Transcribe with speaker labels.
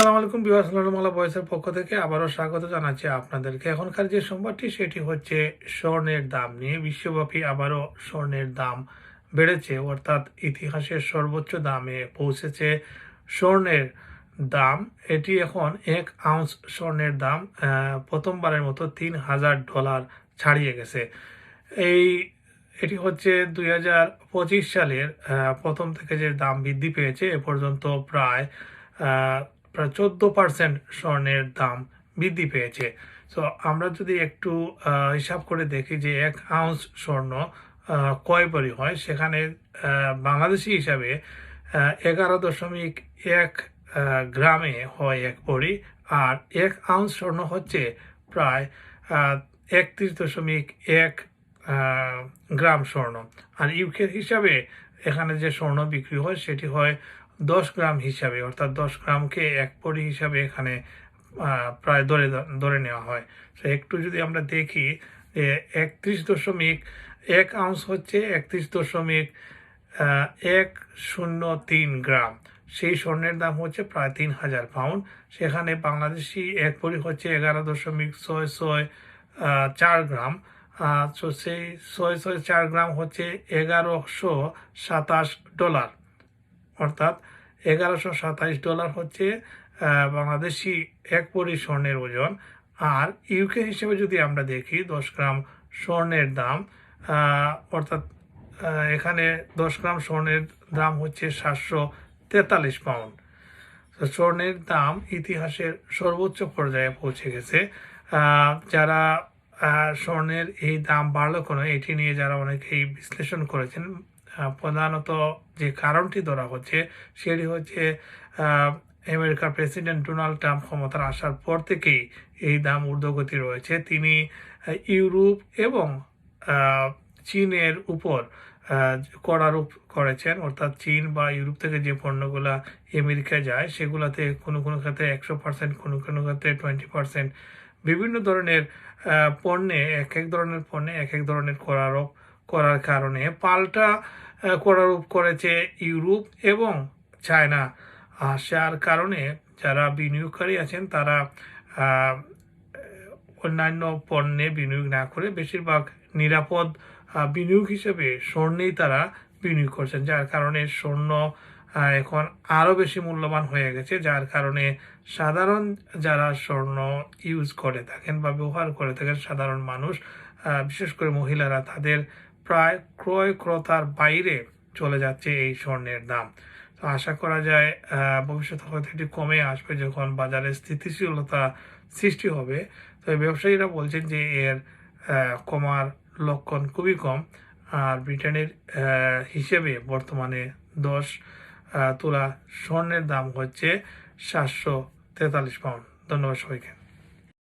Speaker 1: আসসালামু আলাইকুম বিবাহ সালামাল্লাহ বয়সের পক্ষ থেকে আবারও স্বাগত জানাচ্ছি আপনাদেরকে। এখনকার যে সংবাদটি, সেটি হচ্ছে স্বর্ণের দাম নিয়ে। বিশ্বব্যাপী আবারও স্বর্ণের দাম বেড়েছে, অর্থাৎ ইতিহাসের সর্বোচ্চ দামে পৌঁছেছে স্বর্ণের দাম। এটি এখন এক আউন্স স্বর্ণের দাম প্রথমবারের মতো তিন হাজার ডলার ছাড়িয়ে গেছে। এই, এটি হচ্ছে দুই হাজার পঁচিশ সালের প্রথম থেকে যে দাম বৃদ্ধি পেয়েছে, এ পর্যন্ত প্রায় প্রায় চোদ্দ পার্সেন্ট স্বর্ণের দাম বৃদ্ধি পেয়েছে। তো আমরা যদি একটু হিসাব করে দেখি যে এক আউন্স স্বর্ণ কয় ভরি হয়, সেখানে বাংলাদেশি হিসাবে এগারো দশমিক এক গ্রামে হয় এক ভরি আর এক আউন্স স্বর্ণ হচ্ছে প্রায় একত্রিশ দশমিক এক গ্রাম স্বর্ণ। আর ইউকের হিসাবে এখানে যে স্বর্ণ বিক্রি হয়, সেটি হয় দশ গ্রাম হিসাবে, অর্থাৎ দশ গ্রামকে এক পরি হিসাবে এখানে প্রায় ধরে ধরে নেওয়া হয়। তো একটু যদি আমরা দেখি যে একত্রিশ দশমিক এক আউন্স হচ্ছে একত্রিশ দশমিক এক শূন্য তিন গ্রাম। সেই স্বর্ণের দাম হচ্ছে প্রায় তিন হাজার পাউন্ড। সেখানে বাংলাদেশি এক পরি হচ্ছে এগারো দশমিক ছয় ছয় চার গ্রাম। তো সেই ছয় ছয় চার গ্রাম হচ্ছে এগারোশো সাতাশ ডলার। অর্থাৎ এগারোশো সাতাইশ ডলার হচ্ছে বাংলাদেশি এক পরি স্বর্ণের ওজন। আর ইউকে হিসেবে যদি আমরা দেখি, দশ গ্রাম স্বর্ণের দাম অর্থাৎ এখানে দশ গ্রাম স্বর্ণের দাম হচ্ছে সাতশো তেতাল্লিশ পাউন্ড। স্বর্ণের দাম ইতিহাসের সর্বোচ্চ পর্যায়ে পৌঁছে গেছে। যারা স্বর্ণের এই দাম বাড়লো কোনো, এটি নিয়ে যারা অনেকেই বিশ্লেষণ করেছেন প্রধানত যে কারণটি ধরা হচ্ছে সেটি হচ্ছে আমেরিকার প্রেসিডেন্ট ডোনাল্ড ট্রাম্প ক্ষমতার আসার পর থেকেই এই দাম ঊর্ধ্বগতি রয়েছে। তিনি ইউরোপ এবং চীনের উপর আহ, করারোপ করেছেন। অর্থাৎ চীন বা ইউরোপ থেকে যে পণ্যগুলা আমেরিকায় যায় সেগুলাতে কোনো কোনো ক্ষেত্রে একশো পার্সেন্ট কোনো কোনো ক্ষেত্রে টোয়েন্টি পার্সেন্ট। বিভিন্ন ধরনের পণ্যে এক এক ধরনের পণ্যে এক এক ধরনের করারোপ করার কারণে পাল্টা করারোপ করেছে ইউরোপ এবং চায়না। আর যার কারণে যারা বিনিয়োগকারী আছেন, তারা অন্যান্য পণ্যে বিনিয়োগ না করে বেশিরভাগ নিরাপদ বিনিয়োগ হিসেবে স্বর্ণেই তারা বিনিয়োগ করছেন, যার কারণে স্বর্ণ এখন আরও বেশি মূল্যবান হয়ে গেছে, যার কারণে সাধারণ যারা স্বর্ণ ইউজ করে থাকেন বা ব্যবহার করে থাকেন, সাধারণ মানুষ বিশেষ করে মহিলারা, তাদের প্রায় ক্রয় ক্রতার বাইরে চলে যাচ্ছে এই স্বর্ণের দাম। তো আশা করা যায় ভবিষ্যতে হয়তো এটি কমে আসবে যখন বাজারে স্থিতিশীলতা সৃষ্টি হবে। তো ব্যবসায়ীরা বলছেন যে এর কমার লক্ষণ খুবই কম। আর ব্রিটেনের হিসেবে বর্তমানে দশ তোলা স্বর্ণের দাম হচ্ছে সাতশো তেতাল্লিশ পাউন্ড। ধন্যবাদ সবাইকে।